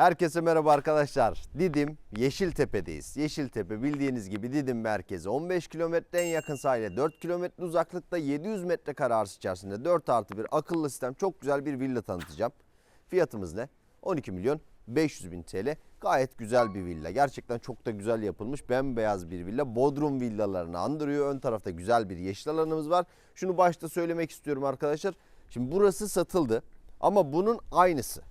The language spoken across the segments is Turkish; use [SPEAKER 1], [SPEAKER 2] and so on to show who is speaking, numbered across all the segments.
[SPEAKER 1] Herkese merhaba arkadaşlar. Didim Yeşiltepe'deyiz. Yeşiltepe bildiğiniz gibi Didim merkezi 15 kilometre en yakın sahile 4 kilometre uzaklıkta 700 metrekare arsa içerisinde 4 artı bir akıllı sistem çok güzel bir villa tanıtacağım. Fiyatımız ne? 12 milyon 500 bin TL. Gayet güzel bir villa. Gerçekten çok da güzel yapılmış. Bembeyaz bir villa. Bodrum villalarını andırıyor. Ön tarafta güzel bir yeşil alanımız var. Şunu başta söylemek istiyorum arkadaşlar. Şimdi burası satıldı. Ama bunun aynısı.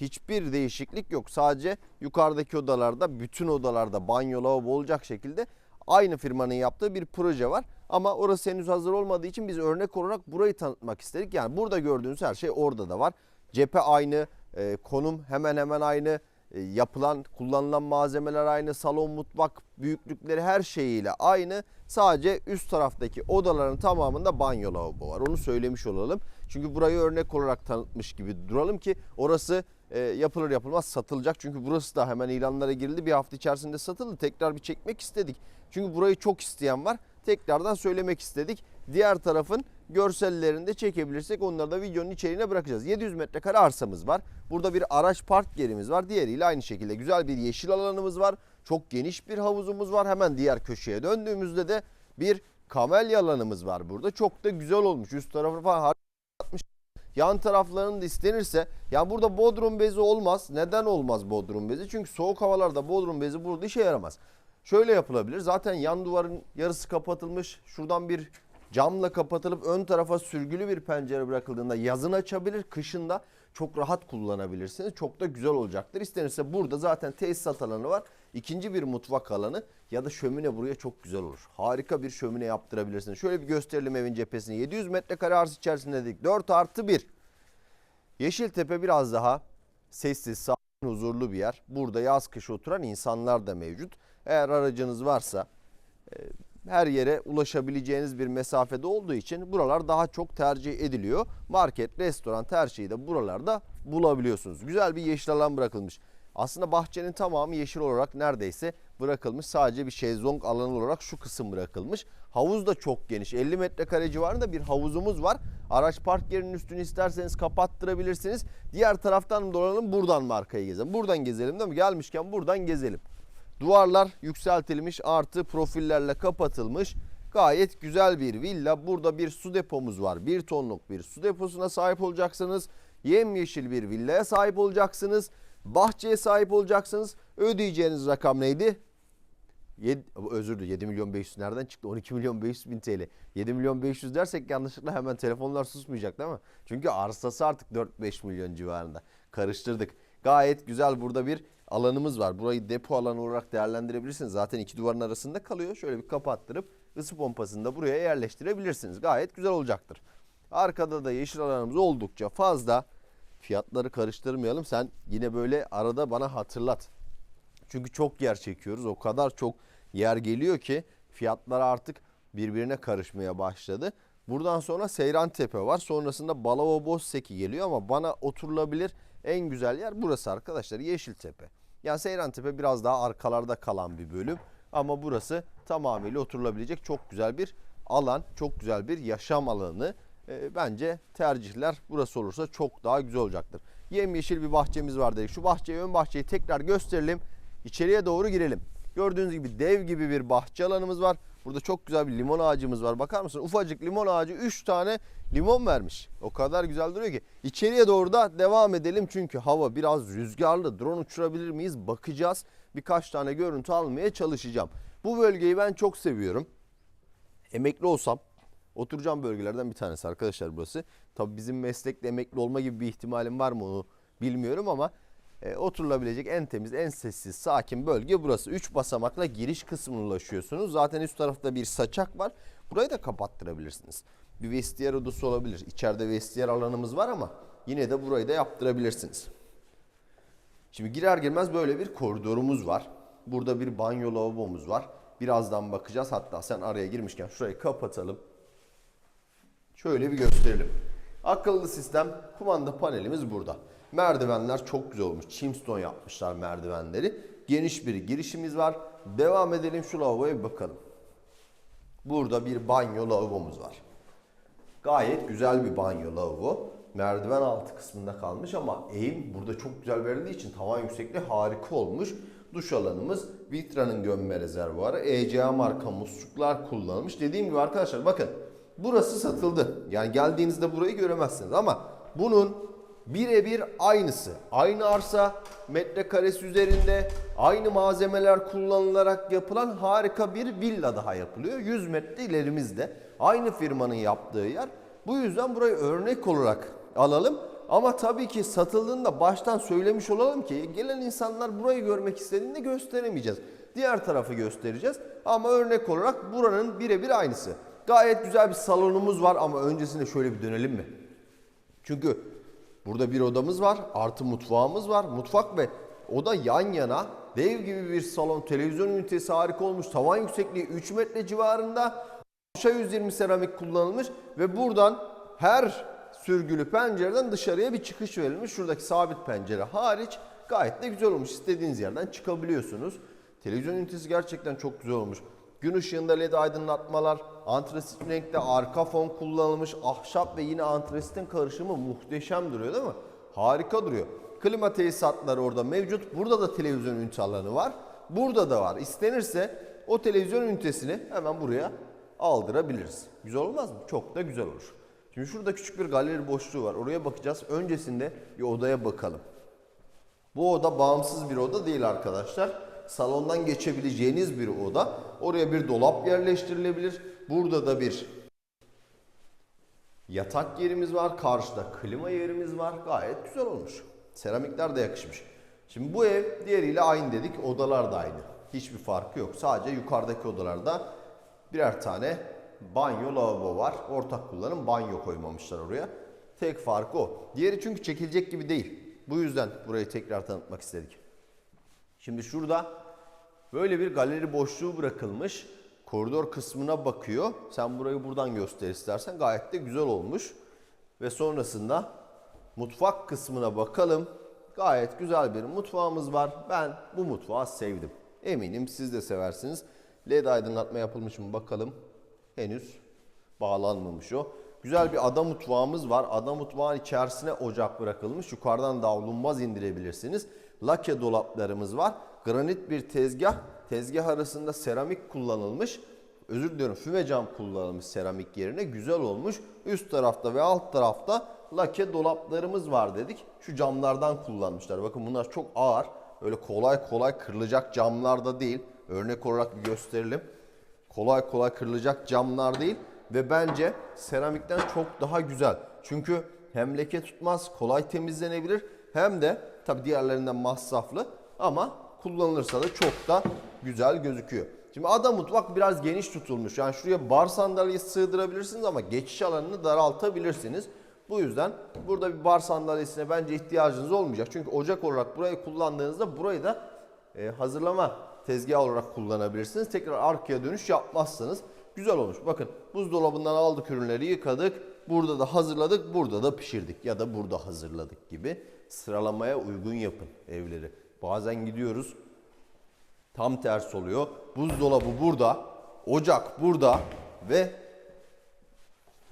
[SPEAKER 1] Hiçbir değişiklik yok. Sadece yukarıdaki odalarda, bütün odalarda banyo, lavabo olacak şekilde aynı firmanın yaptığı bir proje var. Ama orası henüz hazır olmadığı için biz örnek olarak burayı tanıtmak istedik. Yani burada gördüğünüz her şey orada da var. Cephe aynı, e, konum hemen hemen aynı, e, yapılan, kullanılan malzemeler aynı, salon, mutfak büyüklükleri her şeyiyle aynı. Sadece üst taraftaki odaların tamamında banyo lavabo var. Onu söylemiş olalım. Çünkü burayı örnek olarak tanıtmış gibi duralım ki orası e, yapılır yapılmaz satılacak. Çünkü burası da hemen ilanlara girildi. Bir hafta içerisinde satıldı. Tekrar bir çekmek istedik. Çünkü burayı çok isteyen var. Tekrardan söylemek istedik. Diğer tarafın görsellerini de çekebilirsek onları da videonun içeriğine bırakacağız. 700 metrekare arsamız var. Burada bir araç park yerimiz var. Diğeriyle aynı şekilde güzel bir yeşil alanımız var. Çok geniş bir havuzumuz var. Hemen diğer köşeye döndüğümüzde de bir kamelya alanımız var burada. Çok da güzel olmuş. Üst tarafı falan yan taraflarının da istenirse ya burada bodrum bezi olmaz. Neden olmaz bodrum bezi? Çünkü soğuk havalarda bodrum bezi burada işe yaramaz. Şöyle yapılabilir. Zaten yan duvarın yarısı kapatılmış. Şuradan bir camla kapatılıp ön tarafa sürgülü bir pencere bırakıldığında yazın açabilir, kışın da çok rahat kullanabilirsiniz. Çok da güzel olacaktır. İstenirse burada zaten tesisat alanı var. İkinci bir mutfak alanı ya da şömine buraya çok güzel olur. Harika bir şömine yaptırabilirsiniz. Şöyle bir gösterelim evin cephesini. 700 metrekare arsa içerisinde dedik. 4 artı 1. Yeşiltepe biraz daha sessiz, sakin, huzurlu bir yer. Burada yaz kış oturan insanlar da mevcut. Eğer aracınız varsa e, her yere ulaşabileceğiniz bir mesafede olduğu için buralar daha çok tercih ediliyor. Market, restoran her şeyi de buralarda bulabiliyorsunuz. Güzel bir yeşil alan bırakılmış. Aslında bahçenin tamamı yeşil olarak neredeyse bırakılmış. Sadece bir şezlong alanı olarak şu kısım bırakılmış. Havuz da çok geniş. 50 metrekare civarında bir havuzumuz var. Araç park yerinin üstünü isterseniz kapattırabilirsiniz. Diğer taraftan dolanalım buradan markayı gezelim. Buradan gezelim değil mi? Gelmişken buradan gezelim. Duvarlar yükseltilmiş artı profillerle kapatılmış. Gayet güzel bir villa. Burada bir su depomuz var. Bir tonluk bir su deposuna sahip olacaksınız. Yemyeşil bir villaya sahip olacaksınız. Bahçeye sahip olacaksınız. Ödeyeceğiniz rakam neydi? 7, özür dilerim 7 milyon 500 nereden çıktı? 12 milyon 500 bin TL. 7 milyon 500 dersek yanlışlıkla hemen telefonlar susmayacak değil mi? Çünkü arsası artık 4-5 milyon civarında. Karıştırdık. Gayet güzel burada bir alanımız var. Burayı depo alanı olarak değerlendirebilirsiniz. Zaten iki duvarın arasında kalıyor. Şöyle bir kapattırıp ısı pompasını da buraya yerleştirebilirsiniz. Gayet güzel olacaktır. Arkada da yeşil alanımız oldukça fazla. Fiyatları karıştırmayalım. Sen yine böyle arada bana hatırlat. Çünkü çok yer çekiyoruz. O kadar çok yer geliyor ki fiyatlar artık birbirine karışmaya başladı. Buradan sonra Seyran Tepe var. Sonrasında Balava Bozseki geliyor ama bana oturulabilir en güzel yer burası arkadaşlar. Yeşiltepe. Yani Seyran Tepe biraz daha arkalarda kalan bir bölüm. Ama burası tamamıyla oturulabilecek çok güzel bir alan. Çok güzel bir yaşam alanı. E, bence tercihler burası olursa çok daha güzel olacaktır. Yemyeşil bir bahçemiz var dedik. Şu bahçeyi ön bahçeyi tekrar gösterelim. İçeriye doğru girelim. Gördüğünüz gibi dev gibi bir bahçe alanımız var. Burada çok güzel bir limon ağacımız var. Bakar mısın? Ufacık limon ağacı 3 tane limon vermiş. O kadar güzel duruyor ki. İçeriye doğru da devam edelim çünkü hava biraz rüzgarlı. Drone uçurabilir miyiz? Bakacağız. Birkaç tane görüntü almaya çalışacağım. Bu bölgeyi ben çok seviyorum. Emekli olsam oturacağım bölgelerden bir tanesi arkadaşlar burası. Tabii bizim meslekte emekli olma gibi bir ihtimalim var mı onu bilmiyorum ama e, oturulabilecek en temiz, en sessiz, sakin bölge burası. 3 basamakla giriş kısmına ulaşıyorsunuz. Zaten üst tarafta bir saçak var. Burayı da kapattırabilirsiniz. Bir vestiyer odası olabilir. İçeride vestiyer alanımız var ama yine de burayı da yaptırabilirsiniz. Şimdi girer girmez böyle bir koridorumuz var. Burada bir banyo lavabomuz var. Birazdan bakacağız. Hatta sen araya girmişken şurayı kapatalım. Şöyle bir gösterelim. Akıllı sistem kumanda panelimiz burada. Merdivenler çok güzel olmuş. Chimstone yapmışlar merdivenleri. Geniş bir girişimiz var. Devam edelim şu lavaboya bir bakalım. Burada bir banyo lavabomuz var. Gayet güzel bir banyo lavabo. merdiven altı kısmında kalmış ama eğim burada çok güzel verildiği için tavan yüksekliği harika olmuş. Duş alanımız Vitra'nın gömme rezervuarı. ECA marka musluklar kullanılmış. Dediğim gibi arkadaşlar bakın burası satıldı. Yani geldiğinizde burayı göremezsiniz ama bunun birebir aynısı. Aynı arsa metrekaresi üzerinde aynı malzemeler kullanılarak yapılan harika bir villa daha yapılıyor. 100 metre ilerimizde. Aynı firmanın yaptığı yer. Bu yüzden burayı örnek olarak alalım. Ama tabii ki satıldığında baştan söylemiş olalım ki gelen insanlar burayı görmek istediğinde gösteremeyeceğiz. Diğer tarafı göstereceğiz. Ama örnek olarak buranın birebir aynısı. Gayet güzel bir salonumuz var ama öncesinde şöyle bir dönelim mi? Çünkü burada bir odamız var, artı mutfağımız var. Mutfak ve oda yan yana dev gibi bir salon, televizyon ünitesi harika olmuş. Tavan yüksekliği 3 metre civarında. Aşağı 120 seramik kullanılmış ve buradan her sürgülü pencereden dışarıya bir çıkış verilmiş. Şuradaki sabit pencere hariç gayet de güzel olmuş. İstediğiniz yerden çıkabiliyorsunuz. Televizyon ünitesi gerçekten çok güzel olmuş. Gün ışığında led aydınlatmalar, antrasit renkte arka fon kullanılmış, ahşap ve yine antrasitin karışımı muhteşem duruyor değil mi? Harika duruyor. Klima tesisatları orada mevcut. Burada da televizyon ünite alanı var. Burada da var. İstenirse o televizyon ünitesini hemen buraya aldırabiliriz. Güzel olmaz mı? Çok da güzel olur. Şimdi şurada küçük bir galeri boşluğu var. Oraya bakacağız. Öncesinde bir odaya bakalım. Bu oda bağımsız bir oda değil arkadaşlar. Salondan geçebileceğiniz bir oda. Oraya bir dolap yerleştirilebilir. Burada da bir yatak yerimiz var. Karşıda klima yerimiz var. Gayet güzel olmuş. Seramikler de yakışmış. Şimdi bu ev diğeriyle aynı dedik. Odalar da aynı. Hiçbir farkı yok. Sadece yukarıdaki odalarda birer tane banyo, lavabo var. Ortak kullanım banyo koymamışlar oraya. Tek farkı o. Diğeri çünkü çekilecek gibi değil. Bu yüzden burayı tekrar tanıtmak istedik. Şimdi şurada böyle bir galeri boşluğu bırakılmış. Koridor kısmına bakıyor. Sen burayı buradan göster istersen. Gayet de güzel olmuş. Ve sonrasında mutfak kısmına bakalım. Gayet güzel bir mutfağımız var. Ben bu mutfağı sevdim. Eminim siz de seversiniz. LED aydınlatma yapılmış mı bakalım. Henüz bağlanmamış o. Güzel bir ada mutfağımız var. Ada mutfağın içerisine ocak bırakılmış. Yukarıdan davlumbaz indirebilirsiniz. Lake dolaplarımız var. Granit bir tezgah. Tezgah arasında seramik kullanılmış. Özür diliyorum füme cam kullanılmış seramik yerine. Güzel olmuş. Üst tarafta ve alt tarafta lake dolaplarımız var dedik. Şu camlardan kullanmışlar. Bakın bunlar çok ağır. Öyle kolay kolay kırılacak camlar da değil. Örnek olarak bir gösterelim kolay kolay kırılacak camlar değil ve bence seramikten çok daha güzel. Çünkü hem leke tutmaz, kolay temizlenebilir hem de tabi diğerlerinden masraflı ama kullanılırsa da çok da güzel gözüküyor. Şimdi ada mutfak biraz geniş tutulmuş. Yani şuraya bar sandalyesi sığdırabilirsiniz ama geçiş alanını daraltabilirsiniz. Bu yüzden burada bir bar sandalyesine bence ihtiyacınız olmayacak. Çünkü ocak olarak burayı kullandığınızda burayı da e, hazırlama tezgah olarak kullanabilirsiniz. Tekrar arkaya dönüş yapmazsanız güzel olmuş. Bakın buzdolabından aldık ürünleri yıkadık. Burada da hazırladık, burada da pişirdik ya da burada hazırladık gibi sıralamaya uygun yapın evleri. Bazen gidiyoruz tam ters oluyor. Buzdolabı burada, ocak burada ve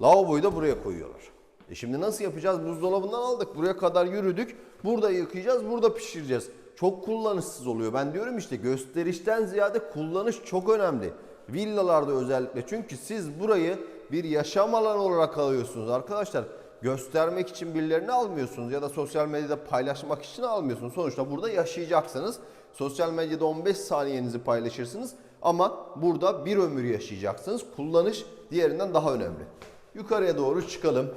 [SPEAKER 1] lavaboyu da buraya koyuyorlar. E şimdi nasıl yapacağız? Buzdolabından aldık, buraya kadar yürüdük. Burada yıkayacağız, burada pişireceğiz. Çok kullanışsız oluyor. Ben diyorum işte gösterişten ziyade kullanış çok önemli. Villalarda özellikle çünkü siz burayı bir yaşam alanı olarak alıyorsunuz arkadaşlar. Göstermek için birilerini almıyorsunuz ya da sosyal medyada paylaşmak için almıyorsunuz. Sonuçta burada yaşayacaksınız. Sosyal medyada 15 saniyenizi paylaşırsınız ama burada bir ömür yaşayacaksınız. Kullanış diğerinden daha önemli. Yukarıya doğru çıkalım.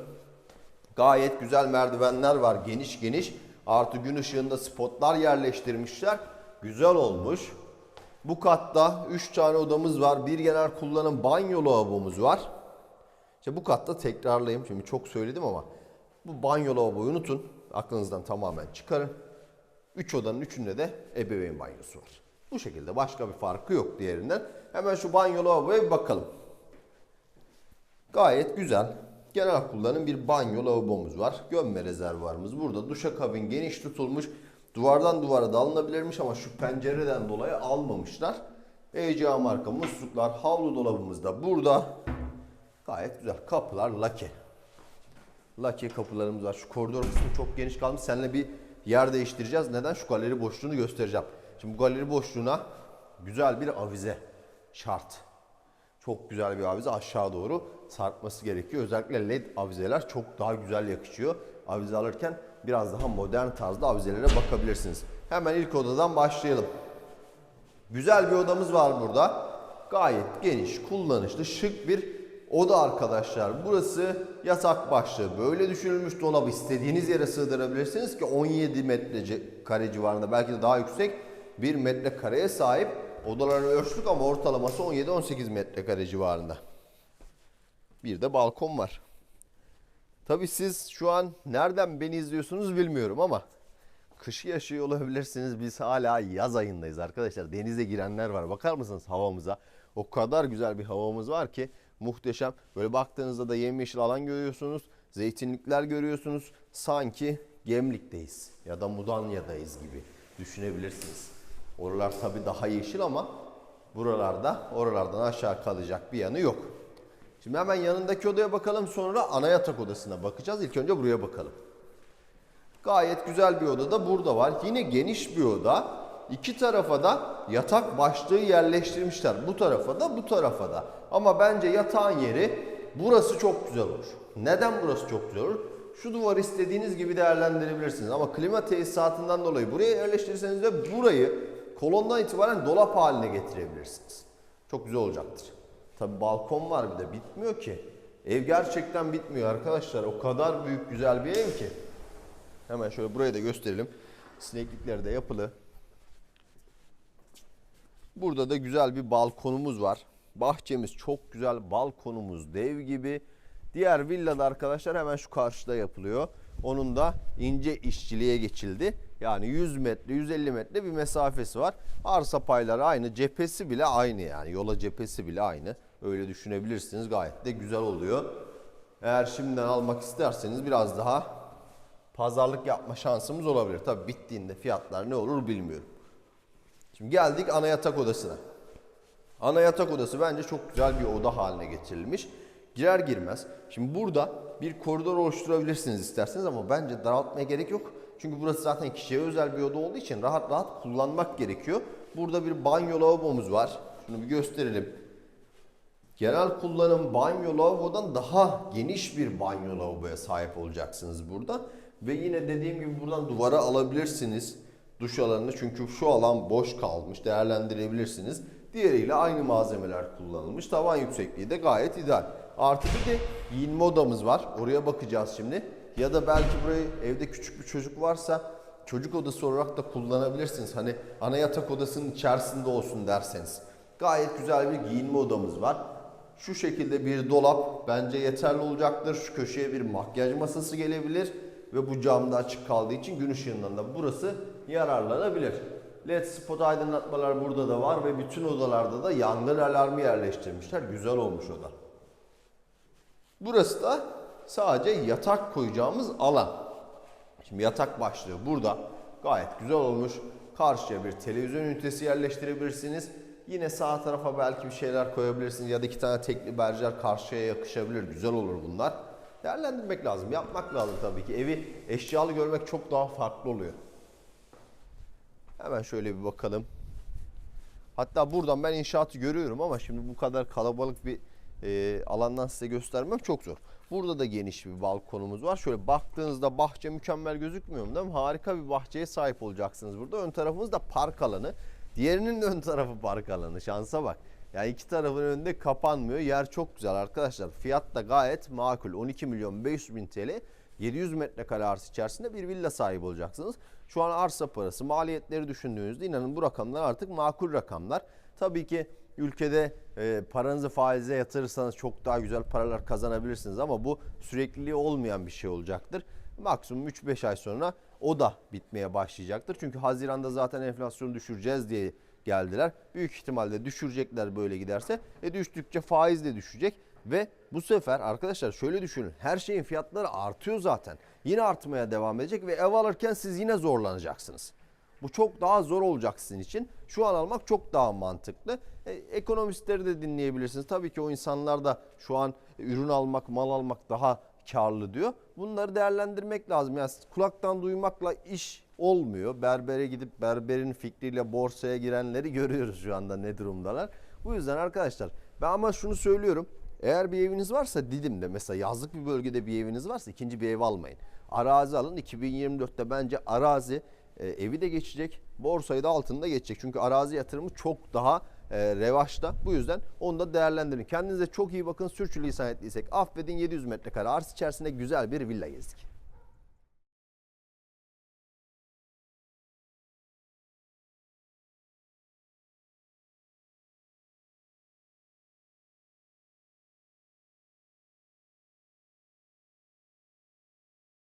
[SPEAKER 1] Gayet güzel merdivenler var geniş geniş. Artı gün ışığında spotlar yerleştirmişler. Güzel olmuş. Bu katta 3 tane odamız var. Bir genel kullanım banyo lavabomuz var. İşte bu katta tekrarlayayım. Şimdi çok söyledim ama bu banyo lavaboyu unutun. Aklınızdan tamamen çıkarın. 3 odanın üçünde de ebeveyn banyosu var. Bu şekilde başka bir farkı yok diğerinden. Hemen şu banyo lavaboya bir bakalım. Gayet güzel. Genel kullanım bir banyo lavabomuz var. Gömme rezervuarımız burada. Duşakabin geniş tutulmuş. Duvardan duvara dalınabilirmiş ama şu pencereden dolayı almamışlar. ECA marka musluklar, havlu dolabımız da burada. Gayet güzel. Kapılar lake. Laki kapılarımız var. Şu koridor kısmı çok geniş kalmış. Seninle bir yer değiştireceğiz. Neden? Şu galeri boşluğunu göstereceğim. Şimdi bu galeri boşluğuna güzel bir avize şart. Çok güzel bir avize aşağı doğru sarkması gerekiyor. Özellikle led avizeler çok daha güzel yakışıyor. Avize alırken biraz daha modern tarzda avizelere bakabilirsiniz. Hemen ilk odadan başlayalım. Güzel bir odamız var burada. Gayet geniş, kullanışlı, şık bir oda arkadaşlar. Burası yatak başlığı. Böyle düşünülmüş dolabı istediğiniz yere sığdırabilirsiniz ki 17 metre kare civarında belki de daha yüksek bir metrekareye sahip. Odalarını ölçtük ama ortalaması 17-18 metrekare civarında. Bir de balkon var. Tabii siz şu an nereden beni izliyorsunuz bilmiyorum ama kışı yaşıyor olabilirsiniz. Biz hala yaz ayındayız arkadaşlar. Denize girenler var. Bakar mısınız havamıza? O kadar güzel bir havamız var ki muhteşem. Böyle baktığınızda da yemyeşil alan görüyorsunuz. Zeytinlikler görüyorsunuz. Sanki Gemlik'teyiz ya da Mudanya'dayız gibi düşünebilirsiniz. Oralar tabii daha yeşil ama buralarda oralardan aşağı kalacak bir yanı yok. Şimdi hemen yanındaki odaya bakalım sonra ana yatak odasına bakacağız. İlk önce buraya bakalım. Gayet güzel bir oda da burada var. Yine geniş bir oda. İki tarafa da yatak başlığı yerleştirmişler. Bu tarafa da bu tarafa da. Ama bence yatağın yeri burası çok güzel olur. Neden burası çok güzel olur? Şu duvarı istediğiniz gibi değerlendirebilirsiniz. Ama klima tesisatından dolayı buraya yerleştirirseniz de burayı kolondan itibaren dolap haline getirebilirsiniz. Çok güzel olacaktır. Tabi balkon var bir de bitmiyor ki. Ev gerçekten bitmiyor arkadaşlar. O kadar büyük güzel bir ev ki. Hemen şöyle burayı da gösterelim. Sineklikleri de yapılı. Burada da güzel bir balkonumuz var. Bahçemiz çok güzel. Balkonumuz dev gibi. Diğer villada arkadaşlar hemen şu karşıda yapılıyor. Onun da ince işçiliğe geçildi. Yani 100 metre, 150 metre bir mesafesi var. Arsa payları aynı, cephesi bile aynı yani. Yola cephesi bile aynı. Öyle düşünebilirsiniz. Gayet de güzel oluyor. Eğer şimdiden almak isterseniz biraz daha pazarlık yapma şansımız olabilir. Tabii bittiğinde fiyatlar ne olur bilmiyorum. Şimdi geldik ana yatak odasına. Ana yatak odası bence çok güzel bir oda haline getirilmiş. Girer girmez. Şimdi burada bir koridor oluşturabilirsiniz isterseniz ama bence daraltmaya gerek yok. Çünkü burası zaten kişiye özel bir oda olduğu için rahat rahat kullanmak gerekiyor. Burada bir banyo lavabomuz var. Şunu bir gösterelim. Genel kullanım banyo lavabodan daha geniş bir banyo lavaboya sahip olacaksınız burada. Ve yine dediğim gibi buradan duvara alabilirsiniz duş alanını çünkü şu alan boş kalmış değerlendirebilirsiniz. Diğeriyle aynı malzemeler kullanılmış. Tavan yüksekliği de gayet ideal. Artı bir de giyinme odamız var. Oraya bakacağız şimdi. Ya da belki burayı evde küçük bir çocuk varsa çocuk odası olarak da kullanabilirsiniz. Hani ana yatak odasının içerisinde olsun derseniz. Gayet güzel bir giyinme odamız var. Şu şekilde bir dolap bence yeterli olacaktır. Şu köşeye bir makyaj masası gelebilir ve bu camda açık kaldığı için gün ışığından da burası yararlanabilir. LED spot aydınlatmalar burada da var ve bütün odalarda da yangın alarmı yerleştirmişler. Güzel olmuş oda. Burası da sadece yatak koyacağımız alan. Şimdi yatak başlığı burada gayet güzel olmuş. Karşıya bir televizyon ünitesi yerleştirebilirsiniz. Yine sağ tarafa belki bir şeyler koyabilirsiniz ya da iki tane tekli berjer karşıya yakışabilir. Güzel olur bunlar. Değerlendirmek lazım, yapmak lazım tabii ki. Evi eşyalı görmek çok daha farklı oluyor. Hemen şöyle bir bakalım. Hatta buradan ben inşaatı görüyorum ama şimdi bu kadar kalabalık bir e, alandan size göstermem çok zor. Burada da geniş bir balkonumuz var. Şöyle baktığınızda bahçe mükemmel gözükmüyor mu değil mi? Harika bir bahçeye sahip olacaksınız burada. Ön tarafımız da park alanı. Diğerinin de ön tarafı park alanı. Şansa bak. Yani iki tarafın önünde kapanmıyor. Yer çok güzel arkadaşlar. Fiyat da gayet makul. 12 milyon 500 bin TL. 700 metrekare arsa içerisinde bir villa sahibi olacaksınız. Şu an arsa parası, maliyetleri düşündüğünüzde inanın bu rakamlar artık makul rakamlar. Tabii ki ülkede e, paranızı faize yatırırsanız çok daha güzel paralar kazanabilirsiniz ama bu sürekliliği olmayan bir şey olacaktır. Maksimum 3-5 ay sonra o da bitmeye başlayacaktır. Çünkü Haziran'da zaten enflasyonu düşüreceğiz diye geldiler. Büyük ihtimalle düşürecekler böyle giderse. E düştükçe faiz de düşecek ve bu sefer arkadaşlar şöyle düşünün. Her şeyin fiyatları artıyor zaten. Yine artmaya devam edecek ve ev alırken siz yine zorlanacaksınız. Bu çok daha zor olacak sizin için. Şu an almak çok daha mantıklı. E, ekonomistleri de dinleyebilirsiniz. Tabii ki o insanlar da şu an ürün almak, mal almak daha karlı diyor. Bunları değerlendirmek lazım. Yani kulaktan duymakla iş olmuyor. Berbere gidip berberin fikriyle borsaya girenleri görüyoruz şu anda ne durumdalar. Bu yüzden arkadaşlar ben ama şunu söylüyorum. Eğer bir eviniz varsa Didim'de mesela yazlık bir bölgede bir eviniz varsa ikinci bir ev almayın. Arazi alın 2024'te bence arazi e, evi de geçecek borsayı da altında geçecek. Çünkü arazi yatırımı çok daha e, revaçta. Bu yüzden onu da değerlendirin. Kendinize çok iyi bakın. Sürçülisan ettiysek affedin 700 metrekare arsa içerisinde güzel bir villa gezdik.